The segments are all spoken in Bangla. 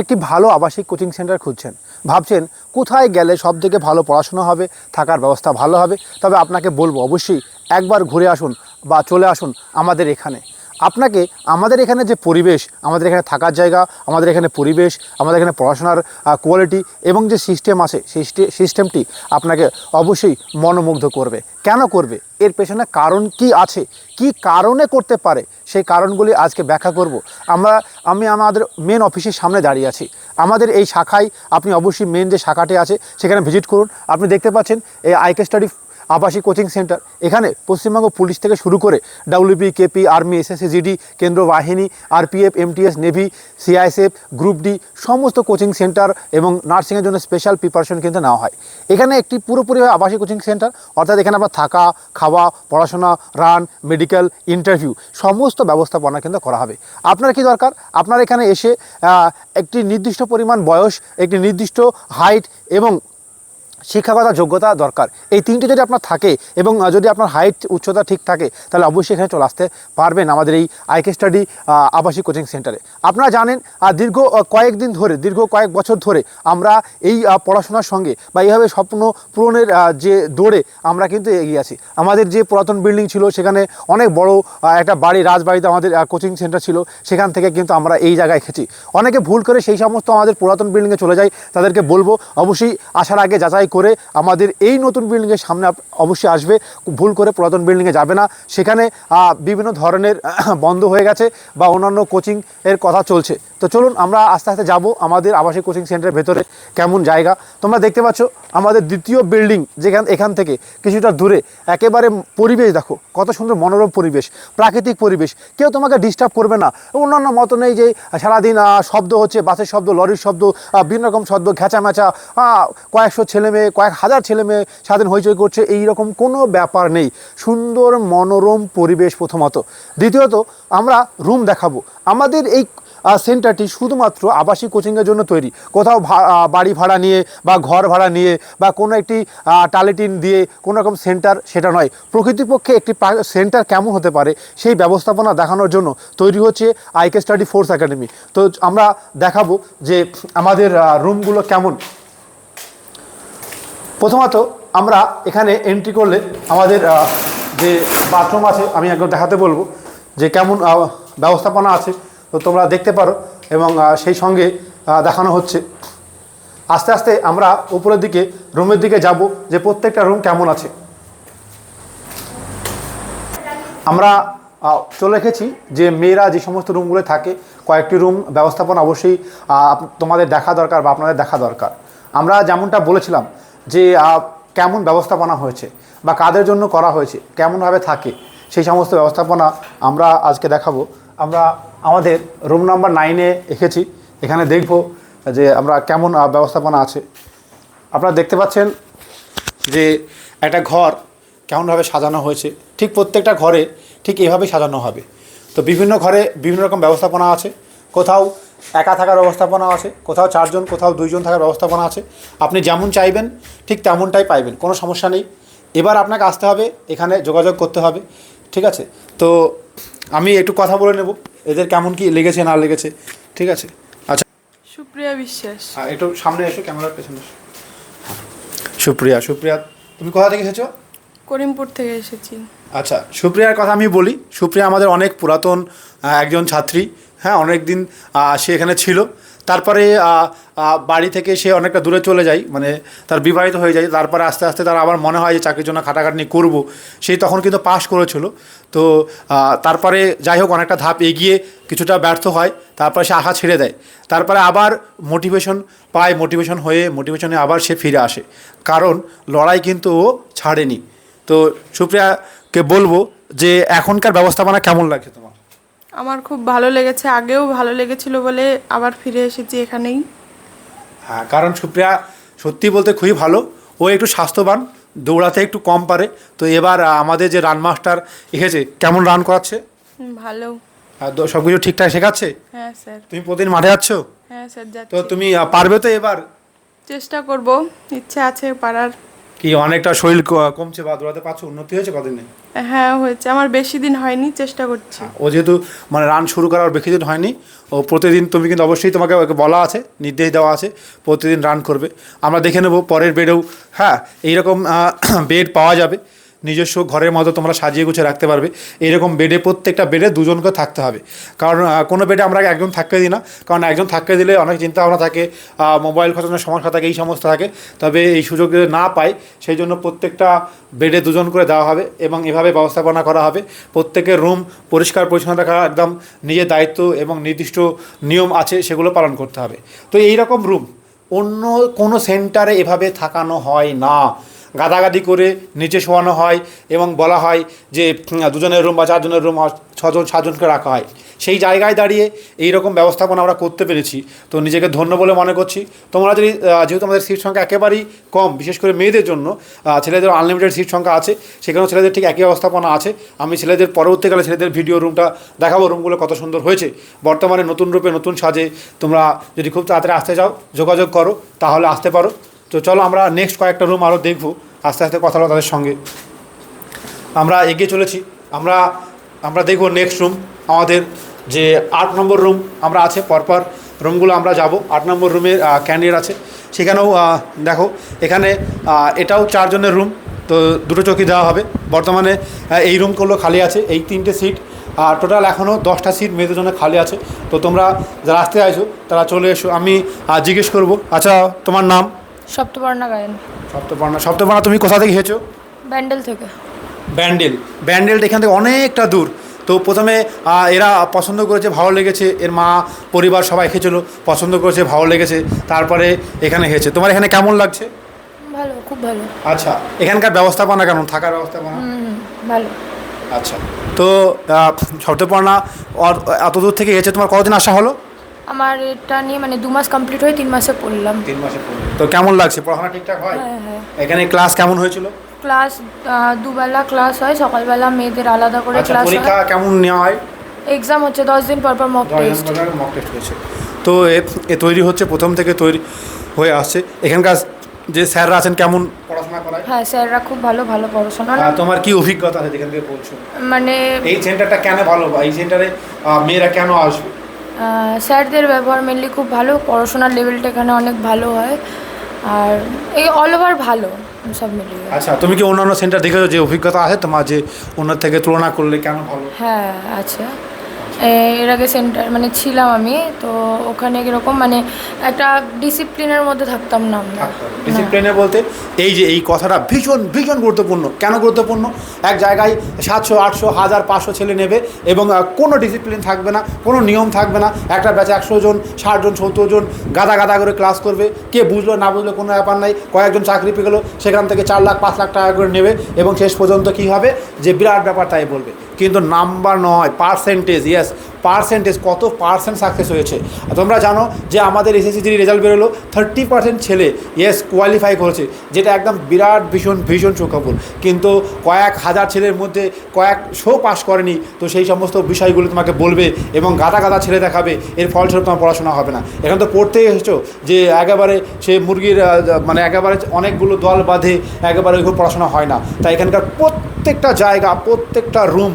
একটি ভালো আবাসিক কোচিং সেন্টার খুঁজছেন। ভাবছেন, কোথায় গেলে সব থেকে ভালো পড়াশোনা হবে, থাকার ব্যবস্থা ভালো হবে? তবে আপনাকে বলব, অবশ্যই একবার ঘুরে আসুন বা চলে আসুন আমাদের এখানে। আপনাকে আমাদের এখানে যে পরিবেশ, আমাদের এখানে থাকার জায়গা, আমাদের এখানে পরিবেশ, আমাদের এখানে পড়াশোনার কোয়ালিটি এবং যে সিস্টেম আছে, সেই সিস্টেমটি আপনাকে অবশ্যই মনোমুগ্ধ করবে। কেন করবে? এর পেছনে কারণ কি আছে? কি কারণে করতে পারে? সেই কারণগুলি আজকে ব্যাখ্যা করব। আমরা, আমি আমাদের মেন অফিসের সামনে দাঁড়িয়ে আছি। আমাদের এই শাখায় আপনি অবশ্যই মেন যে শাখাটি আছে, সেখানে ভিজিট করুন। আপনি দেখতে পাচ্ছেন, এই আইকে স্টাডি আবাসিক কোচিং সেন্টার। এখানে পশ্চিমবঙ্গ পুলিশ থেকে শুরু করে WB KP army SSC GD কেন্দ্র বাহিনী RPF MTS navy CISF group D সমস্ত কোচিং সেন্টার এবং নার্সিংয়ের জন্য স্পেশাল প্রিপারেশন কিন্তু নেওয়া হয়। এখানে একটি পুরোপুরি আবাসিক কোচিং সেন্টার, অর্থাৎ এখানে আপনার থাকা, খাওয়া, পড়াশোনা রান মেডিকেল ইন্টারভিউ সমস্ত ব্যবস্থাপনা কিন্তু করা হবে। আপনার কি দরকার? আপনার এখানে এসে একটি নির্দিষ্ট পরিমাণ বয়স, একটি নির্দিষ্ট হাইট এবং শিক্ষাগত যোগ্যতা দরকার। এই তিনটে যদি আপনার থাকে এবং যদি আপনার হাইট উচ্চতা ঠিক থাকে, তাহলে অবশ্যই এখানে চলে আসতে পারবেন আমাদের এই আইকে স্টাডি আবাসিক কোচিং সেন্টারে আপনারা জানেন দীর্ঘ কয়েকদিন ধরে, দীর্ঘ কয়েক বছর ধরে আমরা এই পড়াশোনার সঙ্গে বা এইভাবে স্বপ্ন পূরণের যে দৌড়ে আমরা কিন্তু এগিয়ে আছি। আমাদের যে পুরাতন বিল্ডিং ছিল, সেখানে অনেক বড় একটা বাড়ি, রাজবাড়িতে আমাদের কোচিং সেন্টার ছিল, সেখান থেকে কিন্তু আমরা এই জায়গায় এসেছি। অনেকে ভুল করে সেই সমস্ত আমাদের পুরাতন বিল্ডিংয়ে চলে যায়, তাদেরকে বলব, অবশ্যই আসার আগে যাচাই করে আমাদের এই নতুন বিল্ডিংয়ের সামনে অবশ্যই আসবে। ভুল করে পুরাতন বিল্ডিংয়ে যাবে না। সেখানে বিভিন্ন ধরনের বন্ধ হয়ে গেছে বা অন্যান্য কোচিং এর কথা চলছে। তো চলুন আমরা আস্তে আস্তে যাব আমাদের আবাসিক কোচিং সেন্টারের ভেতরে, কেমন জায়গা? তোমরা দেখতে পাচ্ছ আমাদের দ্বিতীয় বিল্ডিং যেখান এখান থেকে কিছুটা দূরে, একেবারে পরিবেশ দেখো, কত সুন্দর মনোরম পরিবেশ, প্রাকৃতিক পরিবেশ। কেউ তোমাকে ডিস্টার্ব করবে না। অন্যান্য মতো নেই যে সারাদিন শব্দ হচ্ছে, বাসের শব্দ, লরির শব্দ বিভিন্ন রকম শব্দ, ঘেঁচামেচা কয়েকশো ছেলে মেয়ে, কয়েক হাজার ছেলে মেয়ে সারাদিন হইচই করছে, এই রকম কোনো ব্যাপার নেই। সুন্দর মনোরম পরিবেশ প্রথমত। দ্বিতীয়ত, আমরা রুম দেখাবো। আমাদের এই সেন্টারটি শুধুমাত্র আবাসিক কোচিংয়ের জন্য তৈরি। কোথাও বাড়ি ভাড়া নিয়ে বা ঘর ভাড়া নিয়ে বা কোনো একটি টালেটিন দিয়ে কোনো রকম সেন্টার সেটা নয়। প্রকৃতপক্ষে একটি সেন্টার কেমন হতে পারে সেই ব্যবস্থাপনা দেখানোর জন্য তৈরি হচ্ছে আইকে স্টাডি ফোর্স একাডেমি। তো আমরা দেখাবো যে আমাদের রুমগুলো কেমন। প্রথমত আমরা এখানে এন্ট্রি করলে আমাদের যে বাথরুম আছে, আমি একবার দেখাতে বলব যে কেমন ব্যবস্থাপনা আছে। তো তোমরা দেখতে পারো এবং সেই সঙ্গে দেখানো হচ্ছে। আস্তে আস্তে আমরা উপরের দিকে, রুমের দিকে যাব যে প্রত্যেকটা রুম কেমন আছে। আমরা চলে এসেছি যে মেয়েরা যে সমস্ত রুমগুলো থাকে, কয়েকটি রুম ব্যবস্থাপনা অবশ্যই তোমাদের দেখা দরকার বা আপনাদের দেখা দরকার। আমরা যেমনটা বলেছিলাম যে কেমন ব্যবস্থাপনা হয়েছে বা কাদের জন্য করা হয়েছে, কেমনভাবে থাকে, সেই সমস্ত ব্যবস্থাপনা আমরা আজকে দেখাবো। আমরা আমাদের রুম নাম্বার নাইনে এসেছি এখানে দেখব যে আমরা কেমন ব্যবস্থাপনা আছে। আপনারা দেখতে পাচ্ছেন যে একটা ঘর কেমনভাবে সাজানো হয়েছে। ঠিক প্রত্যেকটা ঘরে ঠিক এভাবেই সাজানো হবে। তো বিভিন্ন ঘরে বিভিন্ন রকম ব্যবস্থাপনা আছে। কোথাও একা থাকার ব্যবস্থাপনা আছে, কোথাও চারজন, কোথাও দুইজন থাকার ব্যবস্থাপনা আছে। আপনি যেমন চাইবেন, ঠিক তেমনটাই পাইবেন, কোনো সমস্যা নেই। এবার আপনাকে আসতে হবে, এখানে যোগাযোগ করতে হবে। ঠিক আছে? তো আমি একটু কথা বলে নেব। এদের কেমন কি লেগেছে না লেগেছে? ঠিক আছে? আচ্ছা। সুপ্রিয়া বিশ্বাস। আর একটু সামনে এসো ক্যামেরার পেছনে সুপ্রিয়া সুপ্রিয়া তুমি কোথা থেকে এসেছ? করিমপুর থেকে এসেছি। আচ্ছা সুপ্রিয়ার কথা আমি বলি। সুপ্রিয়া আমাদের অনেক পুরাতন একজন ছাত্রী। হ্যাঁ অনেক দিন সে এখানে ছিল। তারপরে বাড়ি থেকে সে অনেকটা দূরে চলে যায় মানে তার বিবাহিত হয়ে যায়। তারপরে আস্তে আস্তে তার আবার মনে হয় যে চাকরির জন্য খাটাখাটনি করব। সেই তখন কিন্তু পাশ করেছিল। তো তারপরে যাই হোক, অনেকটা ধাপ এগিয়ে কিছুটা ব্যর্থ হয়। তারপরে সে আশা ছেড়ে দেয়। তারপরে আবার মোটিভেশন পায় মোটিভেশন হয়ে মোটিভেশনে আবার সে ফিরে আসে। কারণ লড়াই কিন্তু ও ছাড়েনি। তো সুপ্রিয়াকে বলব যে এখনকার ব্যবস্থাপনা কেমন লাগে আমার খুব ভালো লেগেছে আগেও ভালো লেগেছিল বলে আবার ফিরে এসেছি এখানেই। হ্যাঁ কারণ সুপ্রিয়া সত্যি বলতে খুবই ভালো। ও একটু স্বাস্থ্যবান দৌড়াতে একটু কম পারে। তো এবার আমাদের যে রান মাস্টার এসেছে কেমন রান করাচ্ছে? ভালো। সব কিছু ঠিকঠাক শেখাচ্ছে? হ্যাঁ স্যার। তুমি প্রতিদিন মাঠে যাচ্ছ? হ্যাঁ স্যার তো তুমি পারবে তো এবার? চেষ্টা করব ইচ্ছা আছে পারার। কি অনেকটা শরীর কমছে বা দৌড়াতে পারছ? উন্নতি হয়েছে কদিনে? হ্যাঁ হয়েছে। আমার বেশি দিন হয়নি, চেষ্টা করছি। ও যেহেতু মানে রান শুরু করার বেশি দিন হয়নি, ও প্রতিদিন তুমি কিন্তু অবশ্যই তোমাকে বলা আছে, নির্দেশ দেওয়া আছে, প্রতিদিন রান করবে। আমরা দেখে নেব পরের বেডেও হ্যাঁ এইরকম বেড পাওয়া যাবে। নিজস্ব ঘরের মতো তোমরা সাজিয়ে গুছিয়ে রাখতে পারবে। এইরকম বেডে প্রত্যেকটা বেডে দুজন করে থাকতে হবে। কারণ কোনো বেডে আমরা একজন থাকতে দিই না। কারণ, একজন থাকতে দিলে অনেক চিন্তা ভাবনা থাকে মোবাইল খরচানোর সমস্যা থাকে, এই সমস্ত থাকে। তবে এই সুযোগ যদি না পায় সেই জন্য প্রত্যেকটা বেডে দুজন করে দেওয়া হবে এবং এভাবে ব্যবস্থাপনা করা হবে। প্রত্যেকের রুম পরিষ্কার, পরিচ্ছন্ন রাখা, একদম নিজের দায়িত্ব এবং নির্দিষ্ট নিয়ম আছে, সেগুলো পালন করতে হবে। তো এই রকম রুম অন্য কোনো সেন্টারে এভাবে থাকানো হয় না। গাদাগাদি করে নিচে শোয়ানো হয় এবং বলা হয় যে দুজনের রুম বা চারজনের রুম ছজন, সাতজনকে রাখা হয়। সেই জায়গায় দাঁড়িয়ে এই রকম ব্যবস্থাপনা আমরা করতে পেরেছি। তো নিজেকে ধন্য বলে মনে করছি। তোমরা যদি যেহেতু আমাদের সিট সংখ্যা একেবারেই কম, বিশেষ করে মেয়েদের জন্য ছেলেদের আনলিমিটেড সিট সংখ্যা আছে, সেখানেও ছেলেদের ঠিক একই ব্যবস্থাপনা আছে। আমি ছেলেদের পরবর্তীকালে ছেলেদের ভিডিও রুমটা দেখাবো রুমগুলো কত সুন্দর হয়েছে। বর্তমানে নতুন রূপে নতুন সাজে তোমরা যদি খুব তাড়াতাড়ি আসতে চাও, যোগাযোগ করো, তাহলে আসতে পারো। তো চলো আমরা নেক্সট কয়েকটা রুম আরও দেখব। আস্তে আস্তে কথা বলো তাদের সঙ্গে। আমরা এগিয়ে চলেছি। আমরা আমরা দেখব নেক্সট রুম আমাদের যে আট নম্বর রুম আমরা আছে, পরপর রুমগুলো আমরা যাব। আট নম্বর রুমের ক্যান্ডিডেট আছে। সেখানেও দেখো, এখানে এটাও চারজনের রুম তো দুটো চৌকি দেওয়া হবে। বর্তমানে এই রুমগুলো খালি আছে, এই তিনটে সিট আর টোটাল এখনও দশটা সিট মেয়েদের জন্য খালি আছে। তো তোমরা যারা আসতে আছো তারা চলে এসো। আমি জিজ্ঞেস করব। আচ্ছা তোমার নাম? সপ্তপর্ণা গায়ন। সপ্তপর্ণা সপ্তপর্ণা তুমি কোথা থেকে খেয়েছো ব্যান্ডেল থেকে। ব্যান্ডেল। ব্যান্ডেলটা এখান থেকে অনেকটা দূর। তো প্রথমে এরা পছন্দ করেছে ভালো লেগেছে এর মা পরিবার সবাই খেয়েছিল পছন্দ করেছে ভালো লেগেছে তারপরে এখানে খেয়েছে তোমার এখানে কেমন লাগছে? ভালো খুব ভালো। আচ্ছা এখানকার ব্যবস্থাপনা কেমন? থাকার ব্যবস্থাপনা? ভালো। আচ্ছা তো সপ্তপর্ণা এত দূর থেকে গেছে তোমার কতদিন আসা হলো? আমার এটা নিয়ে মানে দু মাস কমপ্লিট হয়ে তিন মাসে পড়লাম। তিন মাসে পড়লাম। তো কেমন লাগছে? পড়াশোনা ঠিকঠাক হয়? হ্যাঁ হ্যাঁ। এখানে ক্লাস কেমন হয়েছিল? ক্লাস দুবেলা ক্লাস হয় সকালবেলা মেয়েদের আলাদা করে আচ্ছা ক্লাস পরীক্ষা কেমন নেওয়া হয়? এক্সাম হচ্ছে দশ দিন পর পর মক টেস্ট মক টেস্ট হয়েছে। তো এ- তৈরি হচ্ছে প্রথম থেকে তৈরি হয়ে আসছে। এখানকার যে স্যাররা আছেন কেমন পড়াশোনা করায়? হ্যাঁ স্যাররা খুব ভালো ভালো পড়াশোনা তোমার কি অভিজ্ঞতা আছে যেখান থেকে পড়ছো মানে এই সেন্টারটা কেন ভালো? বা এই সেন্টারে মেয়েরা কেন আসবে? স্যারদের ব্যবহার মেনলি খুব ভালো পড়াশোনার লেভেলটা এখানে অনেক ভালো হয়। আর এই অল ওভার ভালো সব মিলিয়ে। আচ্ছা তুমি কি অন্যান্য সেন্টার দেখেছ যে অভিজ্ঞতা আছে তোমার যে অন্য থেকে তুলনা করলে কেন ভালো? হ্যাঁ আছে। এ- এর আগে সেন্টার মানে ছিলাম আমি তো ওখানে কীরকম মানে একটা ডিসিপ্লিনের মধ্যে থাকতাম না আমরা। ডিসিপ্লিনে বলতে এই যে এই কথাটা ভীষণ ভীষণ গুরুত্বপূর্ণ। কেন গুরুত্বপূর্ণ? এক জায়গায় সাতশো আটশো হাজার পাঁচশো ছেলে নেবে এবং কোনো ডিসিপ্লিন থাকবে না কোনো নিয়ম থাকবে না। একটা ব্যাচে একশো জন ষাট জন সত্তর জন গাদা গাদা করে ক্লাস করবে। কে বুঝলো না বুঝলো কোনো ব্যাপার নাই। কয়েকজন চাকরি পেয়ে গেলো সেখান থেকে চার লাখ পাঁচ লাখ টাকা করে নেবে এবং শেষ পর্যন্ত কি হবে? যে বিরাট ব্যাপার তাই বলবে। কিন্তু নাম্বার নয় পার্সেন্টেজ ইয়েস পার্সেন্টেজ কত পার্সেন্ট সাকসেস হয়েছে? তোমরা জানো যে আমাদের এসএসসি রেজাল্ট বেরোলো থার্টি পার্সেন্ট ছেলে ইয়েস কোয়ালিফাই করেছে, যেটা একদম বিরাট ভীষণ ভীষণ সুখবর। কিন্তু কয়েক হাজার ছেলের মধ্যে কয়েক শো পাস করেনি, তো সেই সমস্ত বিষয়গুলো তোমাকে বলবে এবং গাদা গাদা ছেলে দেখাবে, এর ফলস্বরূপ তোমার পড়াশোনা হবে না। এখানে তো পড়তেই এসেছ যে একেবারে সে মুরগির মানে একেবারে অনেকগুলো দল বাঁধে, একেবারে ওইগুলো পড়াশোনা হয় না। তাই এখানকার প্রত্যেকটা জায়গা, প্রত্যেকটা রুম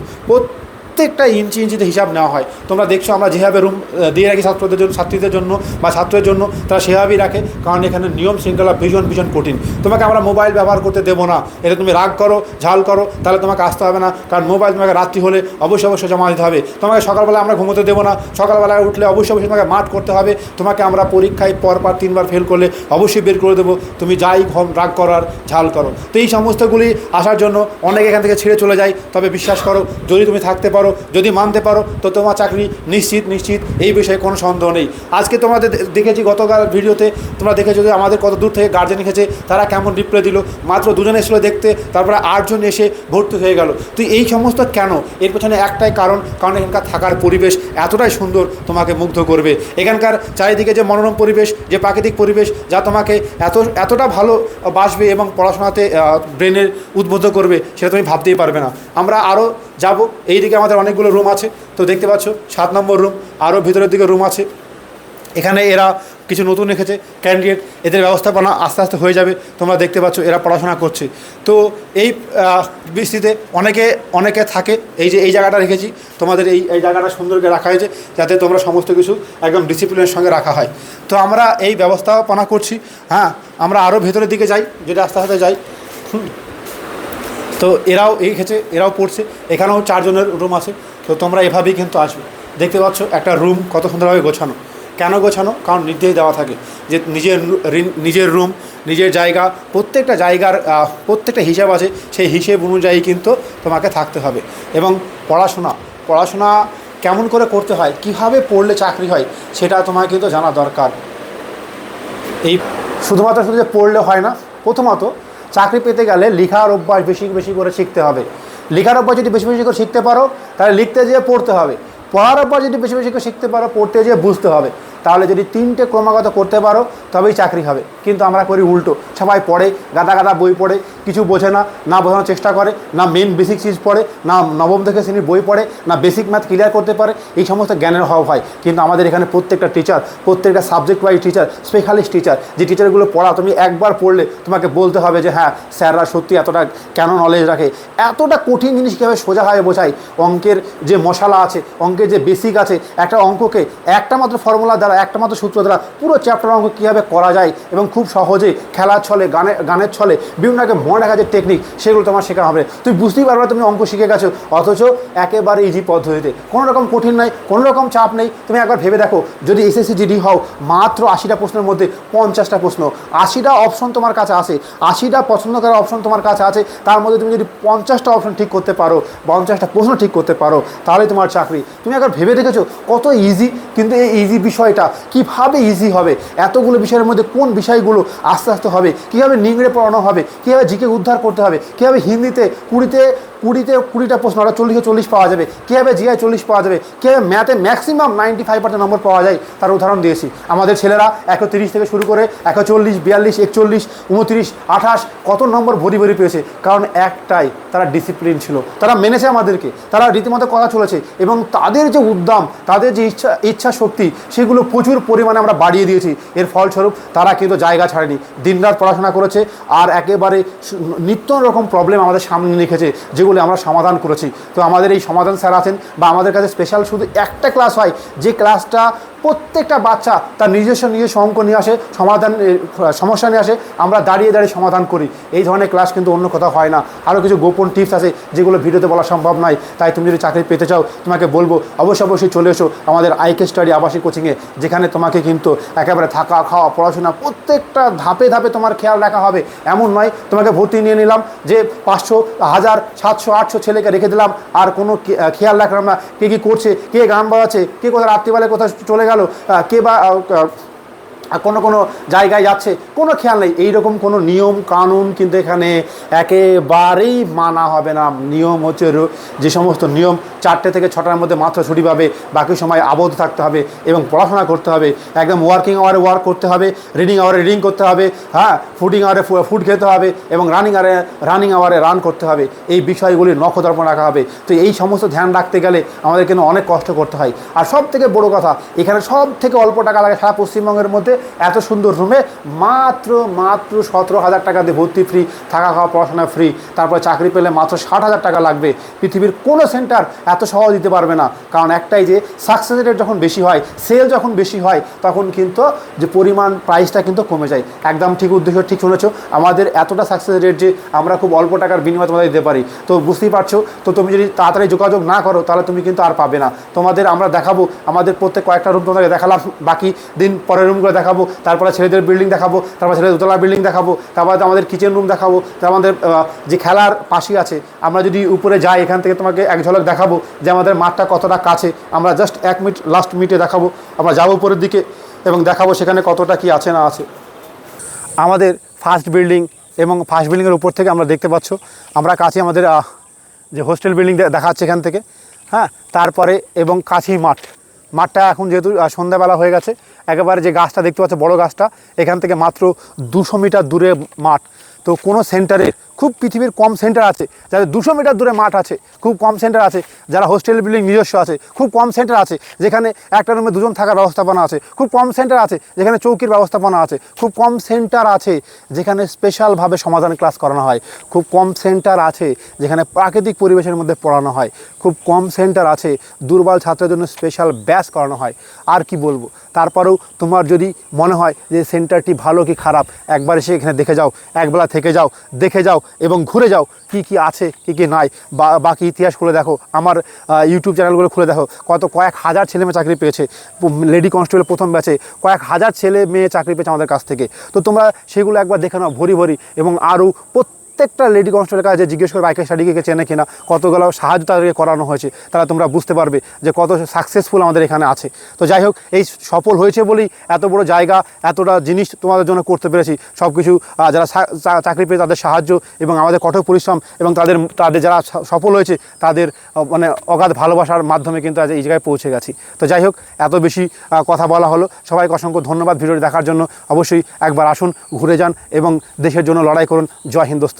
প্রত্যেকটা ইঞ্চি ইঞ্চিতে হিসাব নেওয়া হয়। তোমরা দেখছ আমরা যেভাবে রুম দিয়ে রাখি ছাত্রদের জন্য ছাত্রীদের জন্য বা ছাত্রের জন্য, তারা সেভাবেই রাখে, কারণ এখানে নিয়ম শৃঙ্খলা ভীষণ ভীষণ কঠিন। তোমাকে আমরা মোবাইল ব্যবহার করতে দেবো না। এটা তুমি রাগ করো, ঝাল করো, তাহলে তোমাকে আসতে হবে না। কারণ মোবাইল তোমাকে রাত্রি হলে অবশ্যই অবশ্যই জমা দিতে হবে। তোমাকে সকালবেলা আমরা ঘুমোতে দেবো না। সকালবেলায় উঠলে অবশ্যই অবশ্যই তোমাকে মাঠ করতে হবে। তোমাকে আমরা পরীক্ষায় পরপর তিনবার ফেল করলে অবশ্যই বের করে দেবো। তুমি যাই ঘম, রাগ করার ঝাল করো। তো এই সমস্তগুলি আসার জন্য অনেক এখান থেকে ছেড়ে চলে যায়। তবে বিশ্বাস করো, যদি তুমি থাকতে পারো যদি মানতে পারো, তো তোমার চাকরি নিশ্চিত নিশ্চিত, এই বিষয়ে কোনো সন্দেহ নেই। আজকে তোমাদের দেখেছি গতকাল ভিডিওতে, তোমরা দেখেছ যে আমাদের কত দূর থেকে গার্জেন এসেছে, তারা কেমন রিপ্লাই দিল। মাত্র দুজন এসেছিল দেখতে, তারপরে আটজন এসে ভর্তি হয়ে গেল। তো এই সমস্ত কেন? এর পেছনে একটাই কারণ কারণ এখানকার থাকার পরিবেশ এতটাই সুন্দর তোমাকে মুগ্ধ করবে। এখানকার চারিদিকে যে মনোরম পরিবেশ, যে প্রাকৃতিক পরিবেশ, যা তোমাকে এত, এতটা ভালো বাসবে এবং পড়াশোনাতে ব্রেনের উদ্বুদ্ধ করবে, সেটা তুমি ভাবতেই পারবে না। আমরা আরও যাব। এইদিকে আমাদের অনেকগুলো রুম আছে। তো দেখতে পাচ্ছ, সাত নম্বর রুম আরও ভিতরের দিকে রুম আছে। এখানে এরা কিছু নতুন রেখেছে ক্যান্ডিডেট এদের ব্যবস্থাপনা আস্তে আস্তে হয়ে যাবে। তোমরা দেখতে পাচ্ছ, এরা পড়াশোনা করছে। তো এই বৃষ্টিতে অনেকে অনেকে থাকে, এই যে এই জায়গাটা রেখেছি, তোমাদের এই এই জায়গাটা সুন্দরকে রাখা হয়েছে, যাতে তোমরা সমস্ত কিছু একদম ডিসিপ্লিনের সঙ্গে রাখা হয়। তো আমরা এই ব্যবস্থাপনা করছি। হ্যাঁ আমরা আরও ভেতরের দিকে যাই, যদি আস্তে আস্তে যাই। হুম। তো এরাও এই খেছে এরাও পড়ছে, এখানেও চারজনের রুম আছে, তো তোমরা এভাবেই কিন্তু আসবে। দেখতে পাচ্ছ একটা রুম কত সুন্দরভাবে গোছানো। কেন গোছানো? কারণ নির্দেশ দেওয়া থাকে যে নিজের নিজের রুম নিজের জায়গা, প্রত্যেকটা জায়গার প্রত্যেকটা হিসাব আছে, সেই হিসেব অনুযায়ী কিন্তু তোমাকে থাকতে হবে। এবং পড়াশোনা পড়াশোনা কেমন করে করতে হয়, কীভাবে পড়লে চাকরি হয়, সেটা তোমার কিন্তু জানা দরকার। এই শুধুমাত্র শুধু যে পড়লে হয় না, প্রথমত চাকরি পেতে গেলে লেখার অভ্যাস বেশি বেশি করে শিখতে হবে। লেখার অভ্যাস যদি বেশি বেশি করে শিখতে পারো, তাহলে লিখতে যেয়ে পড়তে হবে। পড়ার অভ্যাস যদি বেশি বেশি করে শিখতে পারো, পড়তে যেয়ে বুঝতে হবে। তাহলে যদি তিনটে ক্রমাগত করতে পারো, তবেই চাকরি হবে। কিন্তু আমরা করি উল্টো। সবাই পড়ে, গাদা গাদা বই পড়ে, কিছু বোঝে না না বোঝানোর চেষ্টা করে, না মেন বেসিক চিজ পড়ে, না নবম থেকে শ্রেণির বই পড়ে, না বেসিক ম্যাথ ক্লিয়ার করতে পারে, এই সমস্ত জ্ঞানের অভাব হয়। কিন্তু আমাদের এখানে প্রত্যেকটা টিচার প্রত্যেকটা subject wise teacher specialist teacher যে টিচারগুলো পড়া তুমি একবার পড়লে তোমাকে বলতে হবে যে হ্যাঁ স্যাররা সত্যি এতটা কেন নলেজ রাখে? এতটা কঠিন জিনিস কীভাবে সোজাভাবে বোঝায়? অঙ্কের যে মশলা আছে, অঙ্কের যে বেসিক আছে, একটা অঙ্ককে একটা মাত্র ফর্মুলা দ্বারা একটা মাত্র সূত্র দ্বারা পুরো চ্যাপ্টার অঙ্ক কীভাবে করা যায় এবং খুব সহজে খেলার ছলে, গানে, গানের ছলে বিভিন্ন আগে মনে রাখা যে টেকনিক সেগুলো তোমার শেখা হবে। তুমি বুঝতেই পারবে তুমি অঙ্ক শিখে গেছো, অথচ একেবারে ইজি পদ্ধতিতে। কোনো রকম কঠিন নাই, কোনো রকম চাপ নেই। তুমি একবার ভেবে দেখো, যদি এসএসসি জিডি হও, মাত্র আশিটা প্রশ্নের মধ্যে পঞ্চাশটা প্রশ্ন। আশিটা অপশন তোমার কাছে আসে আশিটা পছন্দ করার অপশন তোমার কাছে আছে, তার মধ্যে তুমি যদি পঞ্চাশটা অপশন ঠিক করতে পারো, পঞ্চাশটা প্রশ্ন ঠিক করতে পারো, তাহলে তোমার চাকরি। তুমি একবার ভেবে দেখেছ, কত ইজি কিন্তু এই ইজি বিষয়টা কীভাবে ইজি হবে? এতগুলো বিষয়ের মধ্যে কোন বিষয়গুলো আস্তে আস্তে হবে? কীভাবে নিংড়ে পড়ানো হবে? কীভাবে জিকে উদ্ধার করতে হবে? কীভাবে হিন্দিতে কুড়িতে কুড়িতে কুড়িটা প্রশ্ন ওরা চল্লিশে চল্লিশ পাওয়া যাবে। কীভাবে জিআই চল্লিশ পাওয়া যাবে? কীভাবে ম্যাথে maximum ninety five percent number পাওয়া যায়? তার উদাহরণ দিয়েছি। আমাদের ছেলেরা একশো তিরিশ থেকে শুরু করে একশো চল্লিশ বিয়াল্লিশ, একচল্লিশ, উনত্রিশ, আঠাশ, কত নম্বর ভরি ভরি পেয়েছে? কারণ একটাই, তারা ডিসিপ্লিন ছিল। তারা মেনেছে আমাদেরকে। তারা রীতিমতো কথা চলেছে। এবং তাদের যে উদ্যম, তাদের যে ইচ্ছা ইচ্ছা শক্তি, সেগুলো প্রচুর পরিমাণে আমরা বাড়িয়ে দিয়েছি। এর ফলস্বরূপ তারা কিন্তু জায়গা ছাড়েনি। দিনরাত পড়াশোনা করেছে। আর একেবারে নিত্য রকম প্রবলেম আমাদের সামনে রেখেছে। যেগুলো আমরা সমাধান করেছি। তো আমাদের এই সমাধান স্যার আছেন বা আমাদের কাছে স্পেশাল শুধু একটা ক্লাস হয়, যে ক্লাসটা প্রত্যেকটা বাচ্চা তার নিজস্ব নিজস্ব অঙ্ক নিয়ে আসে, সমাধান সমস্যা নিয়ে আসে, আমরা দাঁড়িয়ে দাঁড়িয়ে সমাধান করি। এই ধরনের ক্লাস কিন্তু অন্য কোথাও হয় না। আরও কিছু গোপন টিপস আছে যেগুলো ভিডিওতে বলা সম্ভব নয়। তাই তুমি যদি চাকরি পেতে চাও, তোমাকে বলব, অবশ্যই অবশ্যই চলে এসো আমাদের আইকে স্টাডি আবাসিক কোচিংয়ে যেখানে তোমাকে কিন্তু একেবারে থাকা, খাওয়া, পড়াশোনা প্রত্যেকটা ধাপে ধাপে তোমার খেয়াল রাখা হবে। এমন নয়, তোমাকে ভর্তি নিয়ে নিলাম যে পাঁচশো, হাজার সাতশো আটশো ছেলেকে রেখে দিলাম। আর কোনো খেয়াল রাখলাম না। কে কী করছে, কে গান বাজাচ্ছে, কে কোথায় রাত্রিবেলায় কোথায় চলে গেল কে বা কোনো কোনো জায়গায় যাচ্ছে, কোনো খেয়াল নেই। এইরকম কোনো নিয়ম কানুন কিন্তু এখানে একেবারেই মানা হবে না। নিয়ম হচ্ছে যে সমস্ত নিয়ম চারটে থেকে ছটার মধ্যে মাত্র ছুটি পাবে, বাকি সময় আবদ্ধ থাকতে হবে এবং পড়াশোনা করতে হবে। একদম ওয়ার্কিং আওয়ারে ওয়ার্ক করতে হবে রিডিং আওয়ারে রিডিং করতে হবে হ্যাঁ ফুডিং আওয়ারে ফুড খেতে হবে এবং রানিং আওয়ারে রানিং আওয়ারে রান করতে হবে। এই বিষয়গুলি নখদর্পণ রাখা হবে। তো এই সমস্ত ধ্যান রাখতে গেলে আমাদের কিন্তু অনেক কষ্ট করতে হয়। আর সব থেকে বড় কথা, এখানে সব থেকে অল্প টাকা লাগে সারা পশ্চিমবঙ্গের মধ্যে এত সুন্দর রুমে মাত্র মাত্র সতেরো হাজার টাকা দিয়ে ভর্তি ফ্রি থাকা খাওয়া, পড়াশোনা ফ্রি তারপরে চাকরি পেলে মাত্র ষাট হাজার টাকা লাগবে। পৃথিবীর কোনো সেন্টার এত সহজ দিতে পারবে না। কারণ একটাই যে সাকসেস রেট যখন বেশি হয় সেল যখন বেশি হয়, তখন কিন্তু যে পরিমাণ প্রাইসটা কিন্তু কমে যায়। একদম ঠিক উদ্দেশ্য, ঠিক শুনেছো। আমাদের এতটা সাকসেস রেট যে, আমরা খুব অল্প টাকার বিনিময়ে তোমাদের দিতে পারি। তো বুঝতেই পারছ? তো তুমি যদি তাড়াতাড়ি যোগাযোগ না করো, তাহলে তুমি কিন্তু আর পাবে না। তোমাদের আমরা দেখাবো। আমাদের প্রত্যেক কয়েকটা রুম তোমাদেরকে দেখালাম। বাকি দিন পরের রুমগুলো দেখাবো, তারপরে ছেলেদের বিল্ডিং দেখাবো, তারপর ছেলেদের দোতলা বিল্ডিং দেখাবো, তারপরে আমাদের কিচেন রুম দেখাবো, তারপর আমাদের যে খেলার পাশে আছে, আমরা যদি উপরে যাই, এখান থেকে তোমাকে এক ঝলক দেখাবো যে আমাদের মাঠটা কতটা কাছে, আমরা জাস্ট এক মিনিট লাস্ট মিনিটে দেখাবো, আমরা যাব উপরের দিকে এবং দেখাবো সেখানে কতটা কি আছে না আছে। আমাদের ফার্স্ট বিল্ডিং এবং ফার্স্ট বিল্ডিংয়ের উপর থেকে আমরা দেখতে পাচ্ছ, আমরা কাছে আমাদের যে হোস্টেল বিল্ডিং দেখাচ্ছে এখান থেকে হ্যাঁ তারপরে এবং কাছেই মাঠ। মাঠটা এখন যেহেতু সন্ধ্যাবেলা হয়ে গেছে একেবারে যে গাছটা দেখতে পাচ্ছ, বড় গাছটা, এখান থেকে মাত্র দুশো মিটার দূরে মাঠ। তো কোনো সেন্টারে, খুব পৃথিবীর কম সেন্টার আছে, যাদের দুশো মিটার দূরে মাঠ আছে, খুব কম সেন্টার আছে, যারা হোস্টেল বিল্ডিং নিজস্ব আছে, খুব কম সেন্টার আছে, যেখানে একটা রুমে দুজন থাকার ব্যবস্থাপনা আছে, খুব কম সেন্টার আছে, যেখানে চৌকির ব্যবস্থাপনা আছে, খুব কম সেন্টার আছে, যেখানে স্পেশালভাবে সমাধান ক্লাস করানো হয়, খুব কম সেন্টার আছে, যেখানে প্রাকৃতিক পরিবেশের মধ্যে পড়ানো হয়, খুব কম সেন্টার আছে, দুর্বল ছাত্রের জন্য স্পেশাল ব্যাস করানো হয়। আর কি বলব? তারপরেও তোমার যদি মনে হয় যে সেন্টারটি ভালো কি খারাপ, একবার এসে এখানে দেখে যাও, একবেলা থেকে যাও, দেখে যাও এবং ঘুরে যাও কি কি আছে, কি কি নাই। বা, বাকি ইতিহাস খুলে দেখো, আমার ইউটিউব চ্যানেলগুলো খুলে দেখো। কত কয়েক হাজার ছেলে মেয়ে চাকরি পেয়েছে। লেডি কনস্টেবল প্রথম ব্যাচে কয়েক হাজার ছেলে মেয়ে চাকরি পেয়েছে আমাদের কাছ থেকে। তো তোমরা সেগুলো একবার দেখে নাও ভরি ভরি এবং আরও প্রত্যেকটা লেডি কনস্টেবলের কাছে জিজ্ঞেস করে বাইকের স্টাডিকে চেনে কিনা? কতগুলো সাহায্য তাদেরকে করানো হয়েছে? তারা তোমরা বুঝতে পারবে যে কত সাকসেসফুল আমাদের এখানে আছে। তো যাই হোক, এই সফল হয়েছে বলেই এত বড় জায়গা, এতটা জিনিস তোমাদের জন্য করতে পেরেছি। সব কিছু যারা চাকরি পেয়ে তাদের সাহায্য এবং আমাদের কঠোর পরিশ্রম এবং তাদের তাদের যারা সফল হয়েছে, তাদের মানে অগাধ ভালোবাসার মাধ্যমে কিন্তু আজ এই জায়গায় পৌঁছে গেছি। তো যাই হোক, এত বেশি কথা বলা হলো। সবাইকে অসংখ্য ধন্যবাদ ভিডিওটি দেখার জন্য। অবশ্যই একবার আসুন, ঘুরে যান এবং দেশের জন্য লড়াই করুন। জয় হিন্দোস্ত